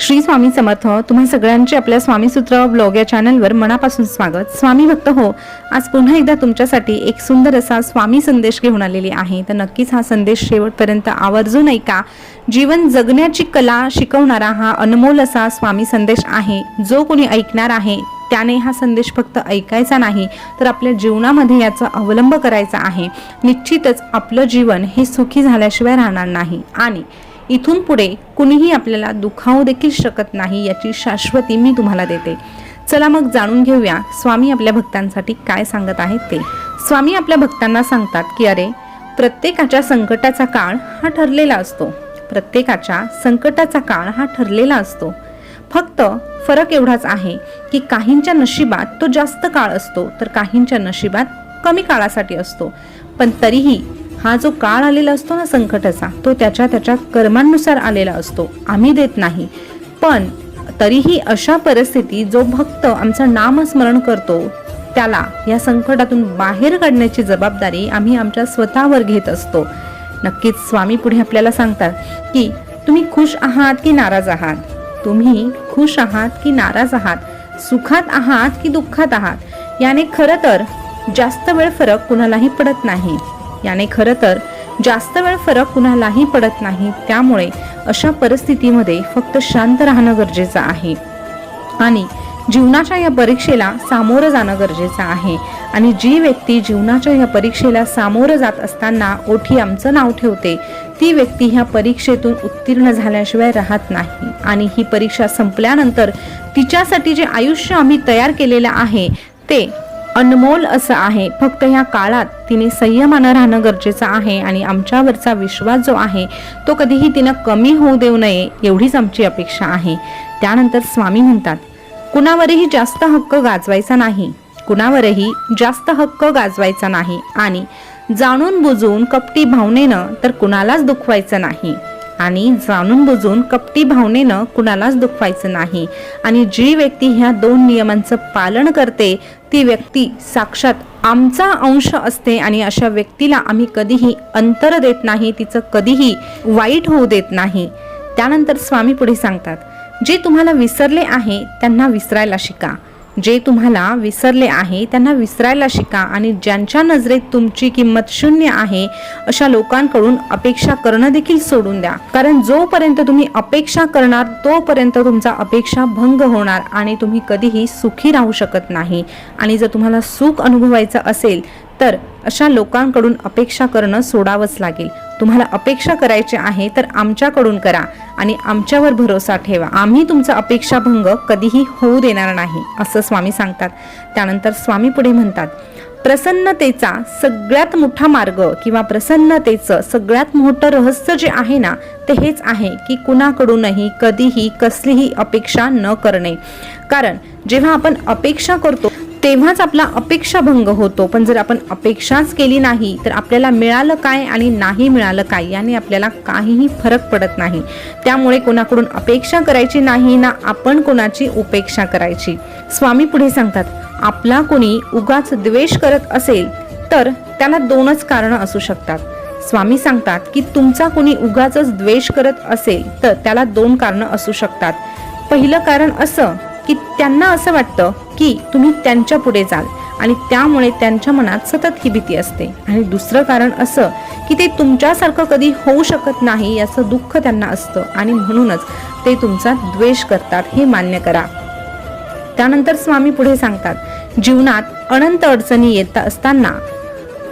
श्री स्वामी समर्थ तुम्हा सगळ्यांचे आपल्या स्वामीसूत्र ब्लॉग या चॅनलवर मनापासून स्वागत. स्वामी भक्त हो आज पुन्हा एकदा तुमच्यासाठी एक सुंदर असा स्वामी संदेश घेऊन आलेली आहे. तर नक्कीच हा संदेश शेवटपर्यंत आवर्जून ऐका जीवन जगण्याची कला शिकवणारा हा अनमोल असा स्वामी संदेश आहे. जो कोणी ऐकणार आहे त्याने हा संदेश फक्त ऐकायचा नाही तर आपल्या जीवनामध्ये याचा अवलंब करायचा आहे. निश्चितच आपलं जीवन हे सुखी झाल्याशिवाय राहणार नाही. आणि इथून पुढे कुणीही आपल्याला दुखावू देखील शकत नाही याची शाश्वती मी तुम्हाला देते. चला मग जाणून घेऊया स्वामी आपल्या भक्तांसाठी काय सांगत आहेत ते. स्वामी आपल्या भक्तांना सांगतात की अरे प्रत्येकाच्या संकटाचा काळ हा ठरलेला असतो. प्रत्येकाच्या संकटाचा काळ हा ठरलेला असतो. फक्त फरक एवढाच आहे की काहींच्या नशिबात तो जास्त काळ असतो तर काहींच्या नशिबात कमी काळासाठी असतो. पण तरीही हा जो काळ आलेला असतो ना संकटाचा तो त्याच्या त्याच्या कर्मांनुसार आलेला असतो. आम्ही देत नाही. पण तरीही अशा परिस्थितीत जो भक्त आमचं नामस्मरण करतो त्याला या संकटातून बाहेर काढण्याची जबाबदारी आम्ही आमच्या स्वतःवर घेत असतो. नक्कीच स्वामी पुढे आपल्याला सांगतात की तुम्ही खुश आहात की नाराज आहात? तुम्ही खुश आहात की नाराज आहात सुखात आहात की दुःखात आहात? याने खरं तर जास्त वेळ फरक कुणालाही पडत नाही. याने खरं तर जास्त वेळ फरक कुणालाही पडत नाही. त्यामुळे अशा परिस्थितीमध्ये फक्त शांत राहणं गरजेचं आहे. आणि जीवनाच्या या परीक्षेला सामोरं जाणं गरजेचं आहे. आणि जी व्यक्ती जीवनाच्या या परीक्षेला सामोरं जात असताना ओठी आमचं नाव ठेवते ती व्यक्ती ह्या परीक्षेतून उत्तीर्ण झाल्याशिवाय राहत नाही. आणि ही परीक्षा संपल्यानंतर तिच्यासाठी जे आयुष्य आम्ही तयार केलेलं आहे ते अनमोल असं आहे. फक्त ह्या काळात तिने संयमानं राहणं गरजेचं आहे आणि आमच्यावरचा विश्वास जो आहे तो कधीही तिनं कमी होऊ देऊ नये एवढीच आमची अपेक्षा आहे. त्यानंतर स्वामी म्हणतात कुणावरही जास्त हक्क गाजवायचा नाही. कुणावरही जास्त हक्क गाजवायचा नाही. आणि जाणून बुजून कपटी भावनेनं तर कुणालाच दुखवायचं नाही. आणि जाणून बुजून कपटी भावनेनं कुणालाच दुखवायचं नाही. आणि जी व्यक्ती ह्या दोन नियमांचं पालन करते ती व्यक्ती साक्षात आमचा अंश असते आणि अशा व्यक्तीला आम्ही कधीही अंतर देत नाही तिचं कधीही वाईट होऊ देत नाही. त्यानंतर स्वामी पुढे सांगतात जे तुम्हाला विसरले आहे त्यांना विसरायला शिका. जे तुम्हाला विसरले आहे त्यांना विसरायला शिका आणि ज्यांच्या नजरेत तुमची किंमत शून्य आहे अशा लोकांकडून अपेक्षा करणं देखील सोडून द्या. कारण जोपर्यंत तुम्ही अपेक्षा करणार तोपर्यंत तुमचा अपेक्षा भंग होणार आणि तुम्ही कधीही सुखी राहू शकत नाही. आणि जर तुम्हाला सुख अनुभवायचं असेल तर अशा लोकांकडून अपेक्षा करणं सोडावंच लागेल. तुम्हाला अपेक्षा करायची आहे तर आमच्याकडून करा. आणि आमच्यावर भरोसा ठेवा. आम्ही तुमचा अपेक्षाभंग कधीही होऊ देणार नाही असं स्वामी सांगतात. त्यानंतर स्वामी पुढे म्हणतात प्रसन्नतेचा सगळ्यात मोठा मार्ग किंवा प्रसन्नतेचं सगळ्यात मोठं रहस्य जे आहे ना ते हेच आहे की कुणाकडूनही कधीही कसलीही अपेक्षा न करणे. कारण जेव्हा आपण अपेक्षा करतो तेव्हाच आपला अपेक्षाभंग होतो. पण जर आपण अपेक्षाच केली नाही तर आपल्याला मिळालं काय आणि नाही मिळालं काय याने आपल्याला काहीही फरक पडत नाही. त्यामुळे कोणाकडून अपेक्षा करायची नाही ना आपण कोणाची उपेक्षा करायची. स्वामी पुढे सांगतात आपला कोणी उगाच द्वेष करत असेल तर त्याला दोनच कारणं असू शकतात. स्वामी सांगतात की तुमचा कोणी उगाच द्वेष करत असेल तर त्याला दोन कारणं असू शकतात. पहिलं कारण असं की त्यांना असं वाटतं की तुम्ही त्यांच्या पुढे जाल आणि त्यामुळे त्यांच्या मनात सतत ही भीती असते. आणि दुसरं कारण असं की ते तुमच्यासारखं कधी होऊ शकत नाही याचं दुःख त्यांना असतं आणि म्हणूनच ते तुमचा द्वेष करतात हे मान्य करा. त्यानंतर स्वामी पुढे सांगतात जीवनात अनंत अडचणी येत असताना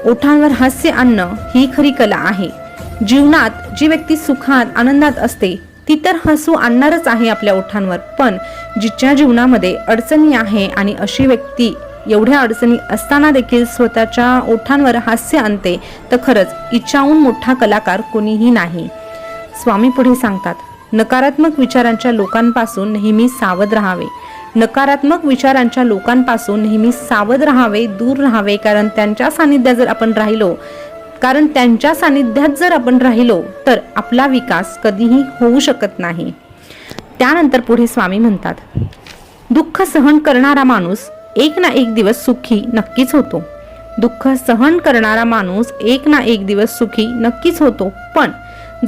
ओठांवर हास्य आणणं ही खरी कला आहे. जीवनात जी व्यक्ती सुखात आनंदात असते ती तर हसू आणणारच आहे आपल्या ओठांवर. पण जिच्या जीवनामध्ये अडचणी आहे आणि अशी व्यक्ती एवढ्या अडचणी असताना देखील स्वतःच्या ओठांवर हास्य आणते तर खरंच इच्छाहून मोठा कलाकार कोणीही नाही. स्वामी पुढे सांगतात नकारात्मक विचारांच्या लोकांपासून नेहमी सावध राहावे. नकारात्मक विचारांच्या लोकांपासून नेहमी सावध राहावे दूर राहावे कारण त्यांच्या सानिध्यात जर आपण राहिलो कारण त्यांच्या सानिध्यात जर आपण राहिलो तर आपला विकास कधीही होऊ शकत नाही. त्यानंतर पुढे स्वामी म्हणतात दुःख सहन करणारा माणूस एक ना एक दिवस सुखी नक्कीच होतो. दुःख सहन करणारा माणूस एक ना एक दिवस सुखी नक्कीच होतो. पण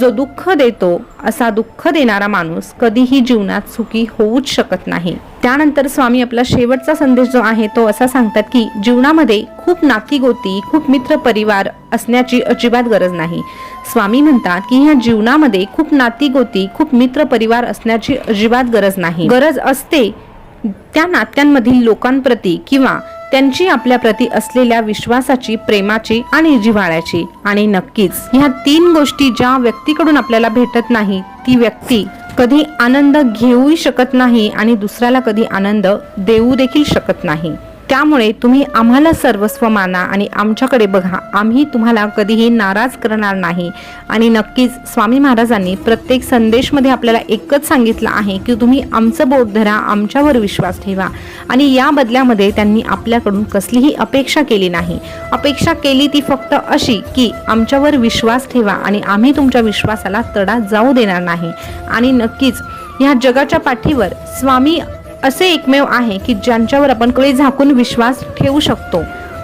जो दुःख देतो असा दुःख देणारा माणूस कधीही जीवनात सुखी होऊच शकत नाही. त्यानंतर स्वामी आपला शेवटचा संदेश जो आहे तो असा सांगतात की जीवनामध्ये खूप नातीगोती खूप मित्र परिवार असण्याची अजिबात गरज नाही. स्वामी म्हणतात की ह्या जीवनामध्ये खूप नातीगोती खूप मित्र परिवार असण्याची अजिबात गरज नाही. गरज असते त्या नात्यांमधील लोकांप्रती किंवा त्यांची आपल्याप्रती असलेल्या विश्वासाची प्रेमाची आणि जिव्हाळ्याची. आणि नक्कीच ह्या तीन गोष्टी ज्या व्यक्तीकडून आपल्याला भेटत नाही ती व्यक्ती कधी आनंद घेऊही शकत नाही आणि दुसऱ्याला कधी आनंद देऊ देखील शकत नाही. त्यामुळे तुम्ही आम्हाला सर्वस्व माना आणि आमच्याकडे बघा आम्ही तुम्हाला कधीही नाराज करणार नाही. आणि नक्कीच स्वामी महाराजांनी प्रत्येक संदेशमध्ये आपल्याला एकच सांगितलं आहे की तुम्ही आमचं बोट धरा आमच्यावर विश्वास ठेवा. आणि या बदल्यामध्ये त्यांनी आपल्याकडून कसलीही अपेक्षा केली नाही. अपेक्षा केली ती फक्त अशी की आमच्यावर विश्वास ठेवा आणि आम्ही तुमच्या विश्वासाला तडा जाऊ देणार नाही. आणि नक्कीच ह्या जगाच्या पाठीवर स्वामी असे एकमेव आहे की ज्यांच्यावर आपण कधी झाकून विश्वास ठेवू शकतो.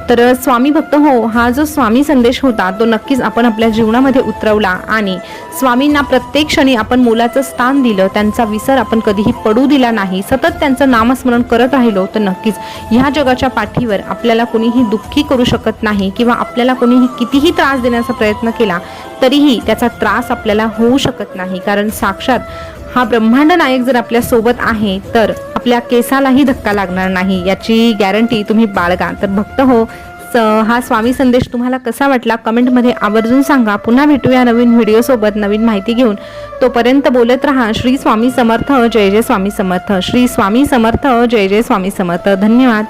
तर स्वामी भक्त हो हा जो स्वामी संदेश होता तो नक्कीच आपण आपल्या जीवनामध्ये उतरवला आणि स्वामींना प्रत्येक क्षणी आपण मोलाचं स्थान दिलं त्यांचा विसर आपण कधीही पडू दिला नाही. सतत त्यांचं नामस्मरण करत राहिलो तर नक्कीच ह्या जगाच्या पाठीवर आपल्याला कोणीही दुःखी करू शकत नाही किंवा आपल्याला कोणीही कितीही त्रास देण्याचा प्रयत्न केला तरीही त्याचा त्रास आपल्याला होऊ शकत नाही. कारण साक्षात हा ब्रह्मांड नायक जर आपल्यासोबत आहे तर आपल्या केसालाही धक्का लागणार नाही याची गॅरंटी तुम्ही बाळगा. तर भक्त हो स हा स्वामी संदेश तुम्हाला कसा वाटला? कमेंटमध्ये आवर्जून सांगा. पुन्हा भेटूया नवीन व्हिडिओसोबत नवीन माहिती घेऊन. तोपर्यंत बोलत राहा. श्री स्वामी समर्थ जय जय स्वामी समर्थ. श्री स्वामी समर्थ जय जय स्वामी समर्थ. धन्यवाद.